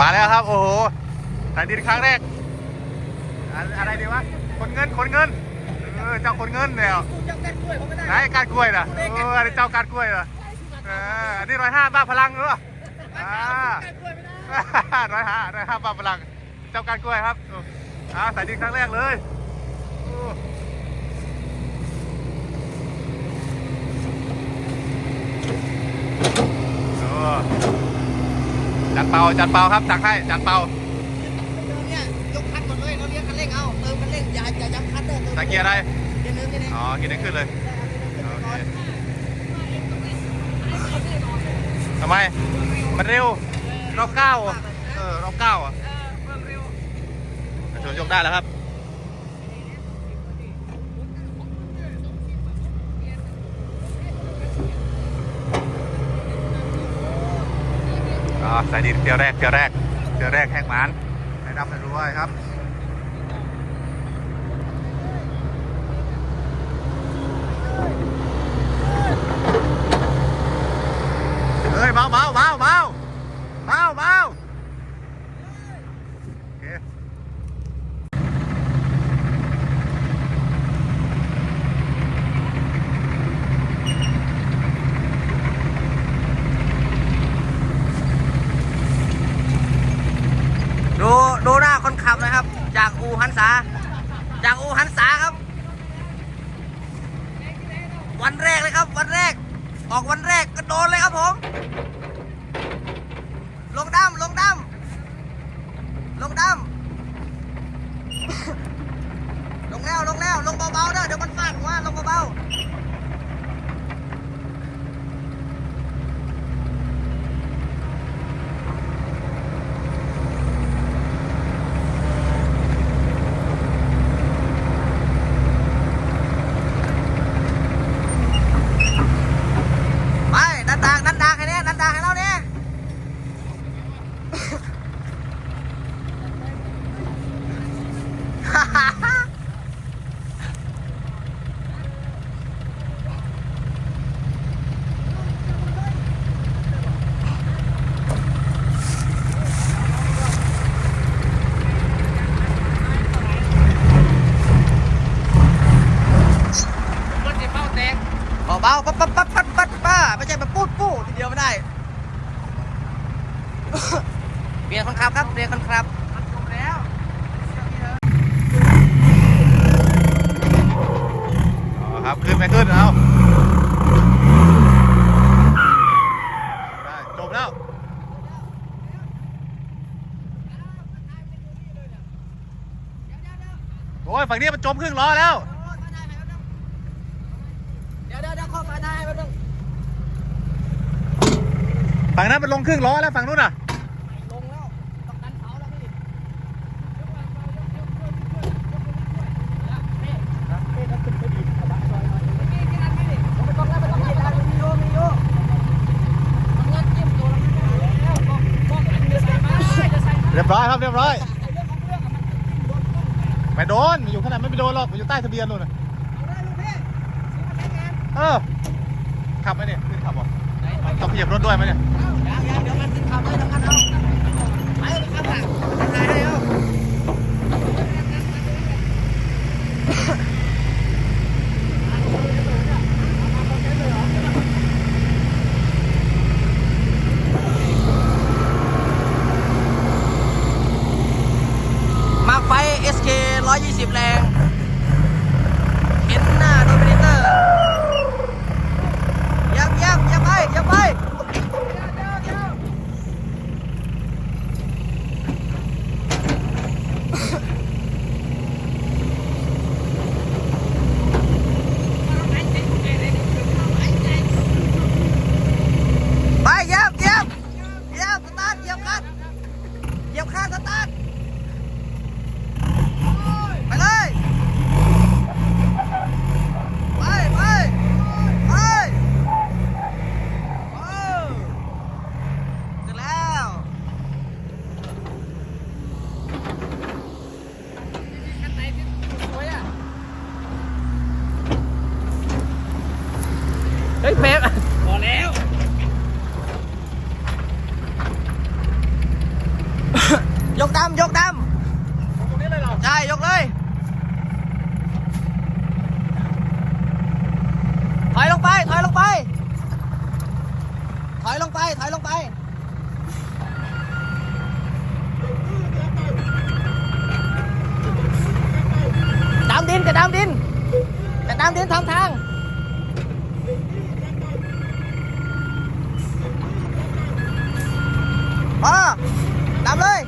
มาแล้วครับ โอ้โหสายดินครั้งแรกอะอะไรดีวะ คนเงิน คนเงิน เออ เจ้าคนเงินเนี่ยกูจับกันกล้วยผมไม่ได้ไหนการกล้วยนะเอออันนี้เจ้าการกล้วยเหรอเอออันนี้ร้อยห้าบ้าพลังหรือเปล่าอ่ากันกล้วยไม่ได้ร้อยห้าร้อยห้าบ้าพลัง เจ้าการกล้วยครับอ่าสายดินครั้งแรกเลยโอ้โอ้จัด เป่าจัดเป่าครับจัดให้จัดเป่าเนี่ยยกคันก่อนเลยเราเลี้ยงคันเร่งเอาเติมคันเร่งอย่าอย่าย้ำคันเด้อเติมตะเกียร์อะไรเดี๋ยวนึงนี่นี่อ๋อกินได้ขึ้นเลยโอเคทำไมมันเร็วรอบเก้าอะเออรอบเก้าอะชนยกได้แล้วครับ สายดินเที่ยวแรกเที่ยวแรกเที่ยวแรกแห้งหมานให้ดับให้รู้ไว้ครับเฮ้ยเบาเบาเบาเบาเบาเบาโอเค ดูดูหน้าคนขับนะครับ จากอูหันษา จากอูหันษาครับ วันแรกเลยครับ วันแรก ออกวันแรกก็โดนเลยครับผม ลงดำลงดำลงดำลงแล้วลงแล้วลงเบาๆเด้อเดี๋ยวมันฟาดหัวลงเบาๆ ไปนันดางนันดางให้เนี่ยนันดางให้เราเนี่ย รถจะเป้าแตก เบาๆปั๊บปั๊บปั๊บปั๊บปั๊บป้าไม่ใช่แบบปูดปูดทีเดียวไม่ได้เปลี่ยนคนขับครับเปลี่ยนคนขับมันจบแล้วอ๋อครับขึ้นไปขึ้นเอาได้จบแล้วโอ้ยฝั่งนี้มันจมครึ่งล้อแล้ว เดี๋ยวเดี๋ยวเดี๋ยวข้อมาได้แป๊บนึง ฝั่งนั้นมันลงครึ่งล้อแล้วฝั่งนู้นอะลงแล้วต้องดันเสาแล้วพี่ไม่ต้องแล้วไม่ต้องแล้วมีโยมีโยทำงานเยี่ยมตัวแล้วเรียบร้อยครับเรียบร้อยไอ้เรื่ององเรื่องอะมันโดนต้นไม่โดนอยู่ขนาดไม่ไปโดนหรอกอยู่ใต้ทะเบียนนู่นน่ะเอาได้ลูกพี่ซื้อมาใช้งานเออขับไหมเนี่ยขึ้นขับบ่ต้องขยับรถด้วยไหมเนี่ย 排队的话。 กดำยกดตรงนี้เลยเหรอำใช่ ยกเลย ถอยลงไป ถอยลงไป ถอยลงไป ถอยลงไป ดำดินกับดำดินกับดำดินทำทางพอดำเลย